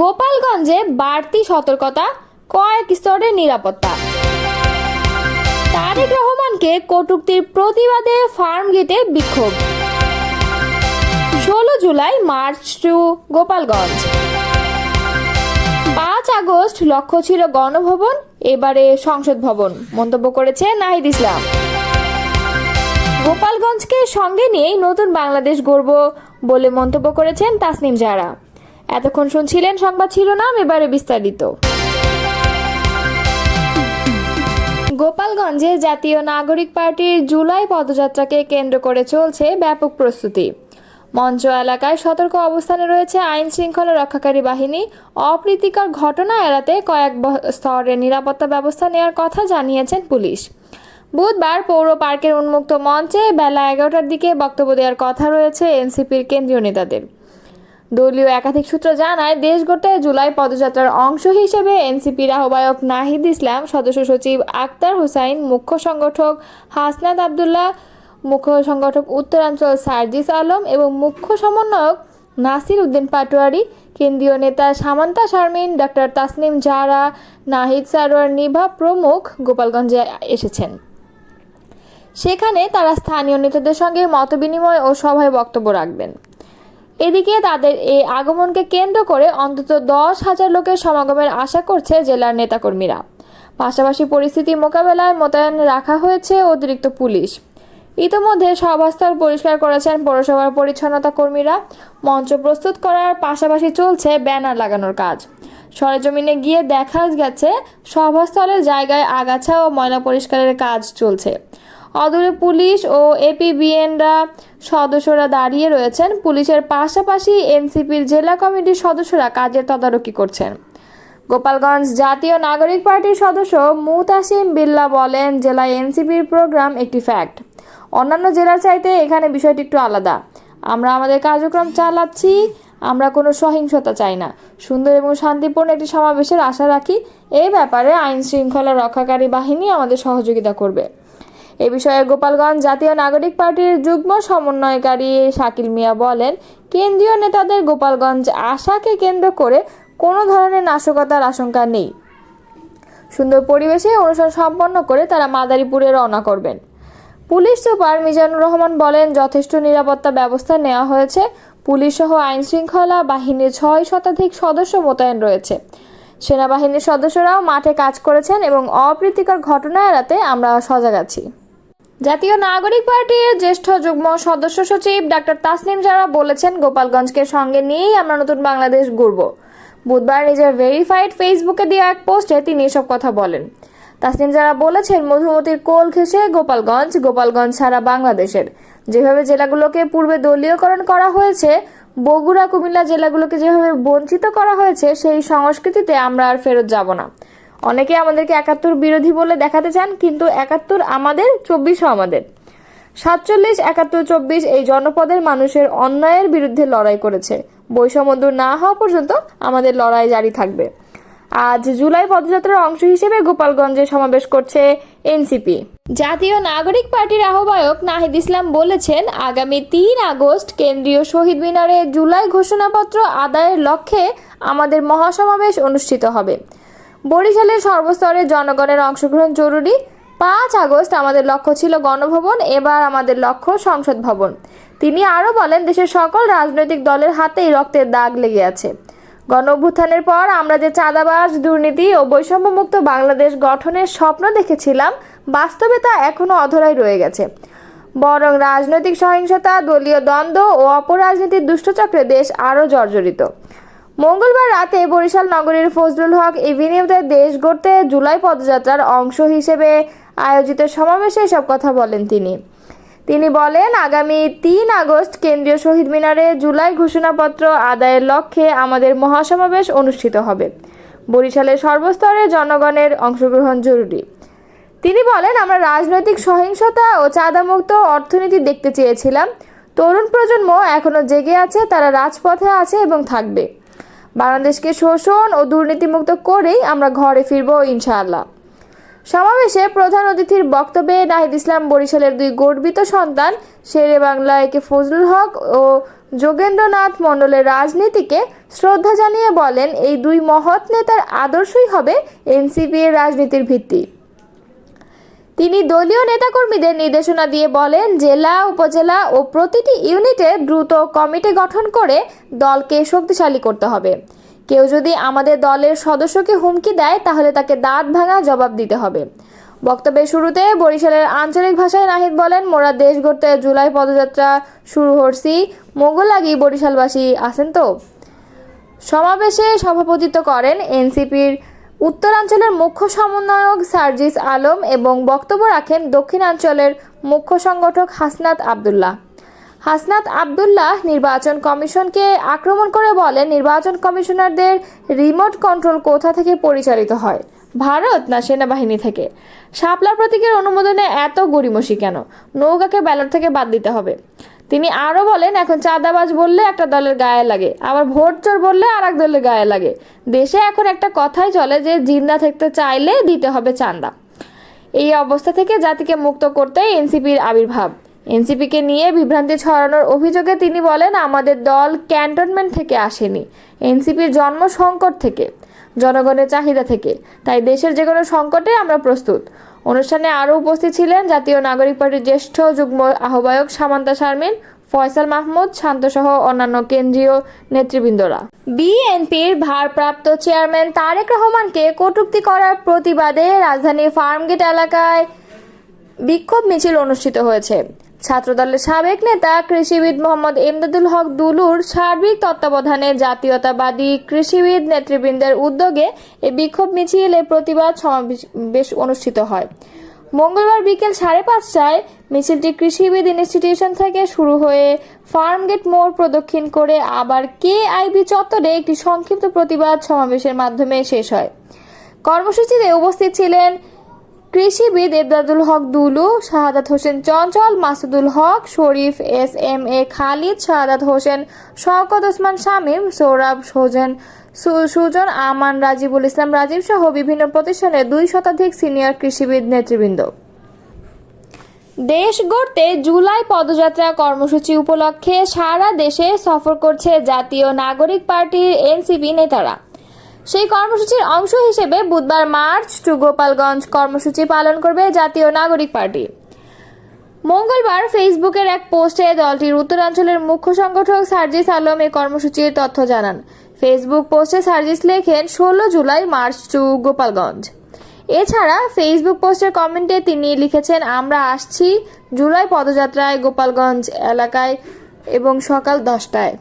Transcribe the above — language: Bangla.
গোপালগঞ্জে বাড়তি সতর্কতা, কয়েক স্তরের নিরাপত্তা। তারেক রহমানকে কটূক্তির প্রতিবাদে ফার্ম গেটে বিক্ষোভ। ষোলো জুলাই মার্চ টু গোপালগঞ্জ। পাঁচ আগস্ট লক্ষ্য ছিল গণভবন, এবারে সংসদ ভবন, মন্তব্য করেছে নাহিদ ইসলাম। গোপালগঞ্জকে সঙ্গে নিয়েই নতুন বাংলাদেশ গড়ব বলে মন্তব্য করেছেন তাসনিম জারা। এতক্ষণ শুনছিলেন সংবাদ শিরোনাম, এবারে বিস্তারিত। গোপালগঞ্জে জাতীয় নাগরিক পার্টির জুলাই পদযাত্রাকে কেন্দ্র করে চলছে ব্যাপক প্রস্তুতি। মঞ্চ এলাকায় সতর্ক অবস্থানে রয়েছে আইন শৃঙ্খলা রক্ষাকারী বাহিনী। অপ্রীতিকর ঘটনা এড়াতে কয়েক স্তরের নিরাপত্তা ব্যবস্থা নেওয়ার কথা জানিয়েছেন পুলিশ। বুধবার পৌর পার্কের উন্মুক্ত মঞ্চে বেলা এগারোটার দিকে বক্তব্য দেওয়ার কথা রয়েছে এনসিপির কেন্দ্রীয় নেতাদের। দলীয় একাধিক সূত্র জানায়, দেশ গড়তে জুলাই পদযাত্রার অংশ হিসেবে এনসিপির আহ্বায়ক নাহিদ ইসলাম, সদস্য সচিব আক্তার হুসাইন, মুখ্য সংগঠক হাসনাত আবদুল্লাহ, মুখ্য সংগঠক উত্তরাঞ্চল সার্জিস আলম এবং মুখ্য সমন্বয়ক নাসির উদ্দিন পাটোয়ারি, কেন্দ্রীয় নেতা সামান্তা শারমিন ডক্টর তাসনিম জারা, নাহিদ সারোয়ার নিভা প্রমুখ গোপালগঞ্জে এসেছেন। সেখানে তারা স্থানীয় নেতাদের সঙ্গে মতবিনিময় ও সভায় বক্তব্য রাখবেন। এদিকে তাদের এই আগমনকে কেন্দ্র করে অন্তত দশ হাজার লোকের সমাগমের আশা করছে জেলার নেতাকর্মীরা। পাশাপাশি পরিস্থিতি মোকাবেলায় মোতায়েন রাখা হয়েছে অতিরিক্ত পুলিশ। ইতোমধ্যে সভাস্থল পরিষ্কার করেছেন পৌরসভার পরিচ্ছন্নতা কর্মীরা। মঞ্চ প্রস্তুত করার পাশাপাশি চলছে ব্যানার লাগানোর কাজ। সরেজমিনে গিয়ে দেখা গেছে, সভাস্থলের জায়গায় আগাছা ও ময়লা পরিষ্কারের কাজ চলছে। অদূরে পুলিশ ও এপিবিএনরা সদস্যরা দাঁড়িয়ে রয়েছেন। পুলিশের পাশাপাশি এনসিপির জেলা কমিটির সদস্যরা কাজের তদারকি করছেন। গোপালগঞ্জ জাতীয় নাগরিক পার্টির সদস্য মুতাসিম বিল্লা বলেন, জেলায় এনসিপির প্রোগ্রাম একটি ফ্যাক্ট। অন্যান্য জেলার চাইতে এখানে বিষয়টি একটু আলাদা। আমরা আমাদের কার্যক্রম চালাচ্ছি, আমরা কোনো সহিংসতা চাই না। সুন্দর এবং শান্তিপূর্ণ একটি সমাবেশের আশা রাখি। এই ব্যাপারে আইন শৃঙ্খলা রক্ষাকারী বাহিনী আমাদের সহযোগিতা করবে। এ বিষয়ে গোপালগঞ্জ জাতীয় নাগরিক পার্টির যুগ্ম সমন্বয়কারী শাকিল মিয়া বলেন, কেন্দ্রীয় নেতাদের গোপালগঞ্জ আশাকে কেন্দ্র করে কোনো ধরনের নাশকতার আশঙ্কা নেই। সুন্দর পরিবেশে অনুষ্ঠান সম্পন্ন করে তারা মাদারীপুরে রওনা করবেন। পুলিশ সুপার মিজানুর রহমান বলেন, যথেষ্ট নিরাপত্তা ব্যবস্থা নেওয়া হয়েছে। পুলিশ সহ আইন শৃঙ্খলা বাহিনীর ছয় শতাধিক সদস্য মোতায়েন রয়েছে। সেনাবাহিনীর সদস্যরাও মাঠে কাজ করেছেন এবং অপ্রীতিকর ঘটনা এড়াতে আমরা সজাগ আছি। জাতীয় নাগরিক পার্টির জ্যেষ্ঠ যুগ্ম সদস্য সচিব ডাক্তার তাসনিম জারা বলেছেন, গোপালগঞ্জকে সঙ্গে নিয়েই আমরা নতুন বাংলাদেশ গড়ব। বুধবার নিজের ভেরিফাইড ফেসবুকে দেওয়া এক পোস্টে তিনি এসব কথা বলেন। তাসনিম যারা বলেছেন, মধুমতির কোল ঘেঁষে গোপালগঞ্জ গোপালগঞ্জ ছাড়া বাংলাদেশের। যেভাবে জেলাগুলোকে পূর্বে দলীয়করণ করা হয়েছে, বগুড়া, কুমিল্লা জেলাগুলোকে যেভাবে বঞ্চিত করা হয়েছে, সেই সংস্কৃতিতে আমরা আর ফেরত যাব না। অনেকে আমাদেরকে একাত্তর বিরোধী বলে দেখাতে চান, কিন্তু একাত্তর আমাদের, চব্বিশও আমাদের। সাতচল্লিশ, একাত্তর, চব্বিশ এই জনপদের মানুষের অন্যায়ের বিরুদ্ধে লড়াই করেছে। বৈষম্য দূর না হওয়া পর্যন্ত আমাদের লড়াই জারি থাকবে। আজ জুলাই পদযাত্রার অংশ হিসেবে গোপালগঞ্জে সমাবেশ করছে এনসিপি। জাতীয় নাগরিক পার্টির আহ্বায়ক নাহিদ ইসলাম বলেছেন, আগামী তিন আগস্ট কেন্দ্রীয় শহীদ মিনারে জুলাই ঘোষণাপত্র আদায়ের লক্ষ্যে আমাদের মহাসমাবেশ অনুষ্ঠিত হবে। বরিশালের সর্বস্তরের জনগণের অংশগ্রহণ জরুরি। পাঁচ আগস্ট আমাদের লক্ষ্য ছিল গণভবন, এবার আমাদের লক্ষ্য সংসদ ভবন। তিনি আরও বলেন, দেশের সকল রাজনৈতিক দলের হাতেই রক্তের দাগ লেগে আছে। গণ অভ্যুত্থানের পর আমরা যে চাঁদাবাজ, দুর্নীতি ও বৈষম্যমুক্ত বাংলাদেশ গঠনের স্বপ্ন দেখেছিলাম, বাস্তবে তা এখনও অধরাই রয়ে গেছে। বরং রাজনৈতিক সহিংসতা, দলীয় দ্বন্দ্ব ও অপরাজনীতির দুষ্টচক্রে দেশ আরও জর্জরিত। মঙ্গলবার রাতে বরিশাল নগরীর ফজলুল হক এভিনিউতে দেশ গড়তে জুলাই পদযাত্রার অংশ হিসেবে আয়োজিত সমাবেশে এসব কথা বলেন তিনি। তিনি বলেন, আগামী তিন আগস্ট কেন্দ্রীয় শহীদ মিনারে জুলাই ঘোষণাপত্র আদায়ের লক্ষ্যে আমাদের মহাসমাবেশ অনুষ্ঠিত হবে। বরিশালের সর্বস্তরে জনগণের অংশগ্রহণ জরুরি। তিনি বলেন, আমরা রাজনৈতিক সহিংসতা ও চাঁদামুক্ত অর্থনীতি দেখতে চেয়েছিলাম। তরুণ প্রজন্ম এখনও জেগে আছে, তারা রাজপথে আছে এবং থাকবে। বাংলাদেশকে শোষণ ও দুর্নীতিমুক্ত করেই আমরা ঘরে ফিরব ইনশাআল্লাহ। সমাবেশে প্রধান অতিথির বক্তব্যে নাহিদ ইসলাম বরিশালের দুই গর্বিত সন্তান শেরে বাংলা একে ফজলুল হক ও যোগেন্দ্রনাথ মণ্ডলের রাজনীতিকে শ্রদ্ধা জানিয়ে বলেন, এই দুই মহৎ নেতার আদর্শই হবে এনসিপি এর রাজনীতির ভিত্তি। তিনি দলীয় নেতাকর্মীদের নির্দেশনা দিয়ে বলেন, জেলা, উপজেলা ও প্রতিটি ইউনিটে দ্রুত কমিটি গঠন করে দলকে শক্তিশালী করতে হবে। কেউ যদি আমাদের দলের সদস্যকে হুমকি দেয়, তাহলে তাকে দাঁত ভাঙা জবাব দিতে হবে। বক্তব্যের শুরুতে বরিশালের আঞ্চলিক ভাষায় নাহিদ বলেন, মোরা দেশ গড়তে জুলাই পদযাত্রা শুরু হরছি মোগল লাগি বরিশালবাসী আছেন তো? সমাবেশে সভাপতিত্ব করেন এনসিপির উত্তরাঞ্চলের মুখ্য সমন্বয়ক সার্জিস আলম এবং বক্তব্য রাখেন দক্ষিণাঞ্চলের মুখ্য সংগঠক হাসনাত আবদুল্লাহ। হাসনাত আবদুল্লাহ নির্বাচন কমিশনকে আক্রমণ করে বলেন, নির্বাচন কমিশনারদের রিমোট কন্ট্রোল কোথা থেকে পরিচালিত হয়? ভারত না সেনাবাহিনী থেকে? শাপলা প্রতীকের অনুমোদনে এত গড়িমসি কেন? নৌকাকে ব্যালট থেকে বাদ দিতে হবে। তিনি আরও বলেন, এখন চাঁদাবাজ বললে একটা দলের গায়ে লাগে, আবার ভোট চোর বললে আর এক দলের গায়ে লাগে। দেশে এখন একটা কথাই চলে যে, জিন্দা থাকতে চাইলে দিতে হবে চান্দা এই অবস্থা থেকে জাতিকে মুক্ত করতে এনসিপির আবির্ভাব। এনসিপিকে নিয়ে বিভ্রান্তি ছড়ানোর অভিযোগে তিনি বলেন, আমাদের দল ক্যান্টনমেন্ট থেকে আসেনি, এনসিপির জন্ম সংকট থেকে, জনগণের চাহিদা থেকে। তাই দেশের যে কোনো সংকটে আমরা প্রস্তুত। অনুষ্ঠানে আরও উপস্থিত ছিলেন জাতীয় নাগরিক পার্টির জ্যেষ্ঠ যুগ্ম আহ্বায়ক সামান্তা শারমিন, ফয়সাল মাহমুদ, শান্তসহ অন্যান্য কেন্দ্রীয় নেতৃবৃন্দরা। বিএনপির ভারপ্রাপ্ত চেয়ারম্যান তারেক রহমানকে কটূক্তি করার প্রতিবাদে রাজধানীর ফার্মগেট এলাকায় বিক্ষোভ মিছিল অনুষ্ঠিত হয়েছে। ছাত্রদলের সাবেক নেতা কৃষিবিদ মোহাম্মদ এমদাদুল হক দুলুর সার্বিক তত্ত্বাবধানে জাতীয়তাবাদী কৃষিবিদ নেতৃবৃন্দের উদ্যোগে এই বিক্ষোভ মিছিল এ প্রতিবাদ সমাবেশ অনুষ্ঠিত হয়। মঙ্গলবার বিকেল সাড়ে পাঁচটায় মিছিলটি কৃষিবিদ ইনস্টিটিউশন থেকে শুরু হয়ে ফার্মগেট মোড় প্রদক্ষিণ করে আবার কে আইবি চত্বরে একটি সংক্ষিপ্ত প্রতিবাদ সমাবেশের মাধ্যমে শেষ হয়। কর্মসূচিতে উপস্থিত ছিলেন কৃষিবিদ Edadul Haque Dulu, Shahadat Hossain Chanchal, Masudul Haque, Sharif S M A Khalid, Shahadat Hossain Shawkat Osman Shamim, Saurav সোজেন সু- সুজন আমান, রাজিবুল ইসলাম রাজীব সহ বিভিন্ন প্রতিষ্ঠানের দুই শতাধিক সিনিয়র কৃষিবিদ নেতৃবৃন্দ। দেশ গড়তে জুলাই পদযাত্রা কর্মসূচি উপলক্ষে সারা দেশে সফর করছে জাতীয় নাগরিক পার্টির এনসিপি নেতারা। সেই কর্মসূচির অংশ হিসেবে বুধবার মার্চ টু গোপালগঞ্জ কর্মসূচি পালন করবে জাতীয় নাগরিক পার্টি। মঙ্গলবার ফেসবুকের এক পোস্টে দলটির উত্তরাঞ্চলের মুখ্য সংগঠক সার্জিস আলম এই কর্মসূচির তথ্য জানান। ফেসবুক পোস্টে সার্জিস লেখেন, ষোলো জুলাই মার্চ টু গোপালগঞ্জ। এছাড়া ফেসবুক পোস্টের কমেন্টে তিনি লিখেছেন, আমরা আসছি জুলাই পদযাত্রায় গোপালগঞ্জ এলাকায় এবং সকাল দশটায়।